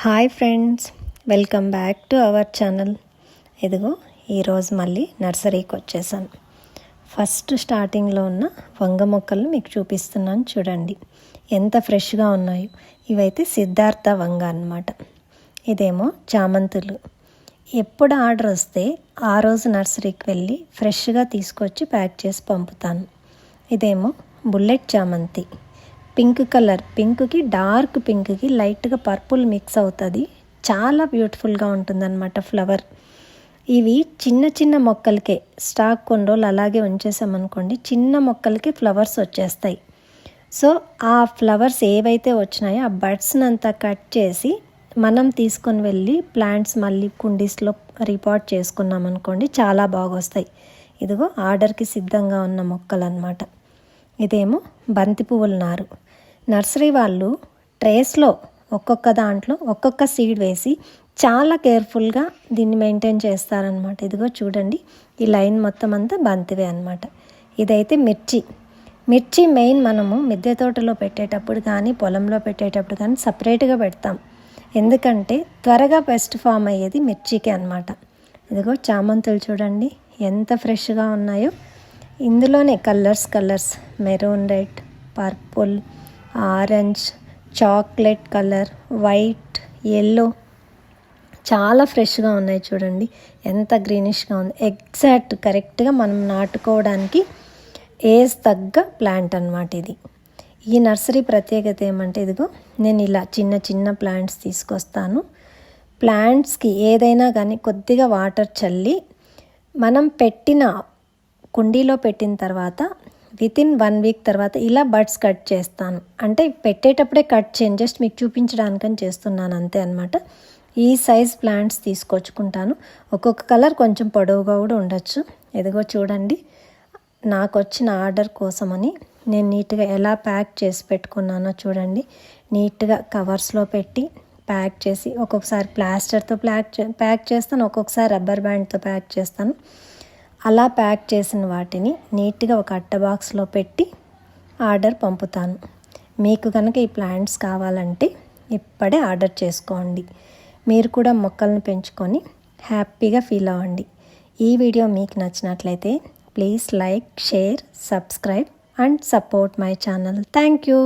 Hi friends welcome back to our channel. ఇదిగో ఈరోజు మళ్ళీ నర్సరీకి వచ్చేసాను. ఫస్ట్ స్టార్టింగ్లో ఉన్న వంగ మొక్కలు మీకు చూపిస్తున్నాను చూడండి. ఎంత ఫ్రెష్గా ఉన్నాయో. ఇవైతే సిద్ధార్థ వంగ అన్నమాట. ఇదేమో చామంతులు. ఎప్పుడు ఆర్డర్ వస్తే ఆ రోజు నర్సరీకి వెళ్ళి ఫ్రెష్గా తీసుకొచ్చి ప్యాక్ చేసి పంపుతాను. ఇదేమో బుల్లెట్ చామంతి. Pink colour. పింక్కి డార్క్ పింక్కి లైట్గా పర్పుల్ మిక్స్ అవుతుంది. చాలా బ్యూటిఫుల్గా ఉంటుందన్నమాట ఫ్లవర్. ఇవి చిన్న చిన్న మొక్కలకే స్టాక్ కొన్ని రోజులు అలాగే ఉంచేసామనుకోండి చిన్న మొక్కలకి ఫ్లవర్స్ వచ్చేస్తాయి. సో ఆ ఫ్లవర్స్ ఏవైతే వచ్చినాయో ఆ బడ్స్ని అంతా కట్ చేసి మనం తీసుకొని వెళ్ళి ప్లాంట్స్ మళ్ళీ కుండీస్లో రిపోర్ట్ చేసుకున్నాం అనుకోండి చాలా బాగా వస్తాయి ఇదిగో ఆర్డర్కి సిద్ధంగా ఉన్న మొక్కలు అన్నమాట ఇదేమో బంతి పువ్వుల నారు. నర్సరీ వాళ్ళు ట్రేస్లో ఒక్కొక్క దాంట్లో ఒక్కొక్క సీడ్ వేసి చాలా కేర్ఫుల్గా దీన్ని మెయింటైన్ చేస్తారనమాట ఇదిగో చూడండి ఈ లైన్ మొత్తం అంతా బంతివే అనమాట ఇదైతే మిర్చి. మిర్చి మెయిన్ మనము మిద్దె తోటలో పెట్టేటప్పుడు కానీ పొలంలో పెట్టేటప్పుడు కానీ సపరేట్గా పెడతాం. ఎందుకంటే త్వరగా పెస్ట్ ఫామ్ అయ్యేది మిర్చికి అనమాట ఇదిగో చామంతులు చూడండి ఎంత ఫ్రెష్గా ఉన్నాయో. ఇందులోనే colours colours. Maroon red purple orange chocolate colour white yellow చాలా ఫ్రెష్గా ఉన్నాయి చూడండి. ఎంత గ్రీనిష్గా ఉంది. ఎగ్జాక్ట్ కరెక్ట్గా మనం నాటుకోవడానికి ఏజ్ తగ్గ ప్లాంట్ అనమాట ఇది. ఈ నర్సరీ ప్రత్యేకత ఏమంటే ఇదిగో నేను ఇలా చిన్న చిన్న ప్లాంట్స్ తీసుకొస్తాను. ప్లాంట్స్కి ఏదైనా కానీ కొద్దిగా వాటర్ చల్లి మనం పెట్టిన కుండీలో పెట్టిన తర్వాత విత్ ఇన్ వన్ వీక్ తర్వాత ఇలా బడ్స్ కట్ చేస్తాను. అంటే పెట్టేటప్పుడే కట్ చేయను జస్ట్ మీకు చూపించడానికని చేస్తున్నాను అంతే అనమాట ఈ సైజ్ ప్లాంట్స్ తీసుకొచ్చుకుంటాను. ఒక్కొక్క కలర్ కొంచెం పొడవుగా కూడా ఉండొచ్చు. ఎదిగో చూడండి. నాకు వచ్చిన ఆర్డర్ కోసమని నేను నీట్గా ఎలా ప్యాక్ చేసి పెట్టుకున్నానో చూడండి. నీట్గా కవర్స్లో పెట్టి ప్యాక్ చేసి ఒక్కొక్కసారి ప్లాస్టర్తో ప్యాక్ ప్యాక్ చేస్తాను. ఒక్కొక్కసారి రబ్బర్ బ్యాండ్తో ప్యాక్ చేస్తాను. అలా ప్యాక్ చేసిన వాటిని నీట్గా ఒక అట్ట బాక్స్లో పెట్టి ఆర్డర్ పంపుతాను. మీకు కనుక ఈ ప్లాంట్స్ కావాలంటే ఇప్పుడే ఆర్డర్ చేసుకోండి. మీరు కూడా మొక్కలను పెంచుకొని హ్యాపీగా ఫీల్ అవ్వండి. ఈ వీడియో మీకు నచ్చినట్లయితే please like share subscribe and support my channel. Thank you.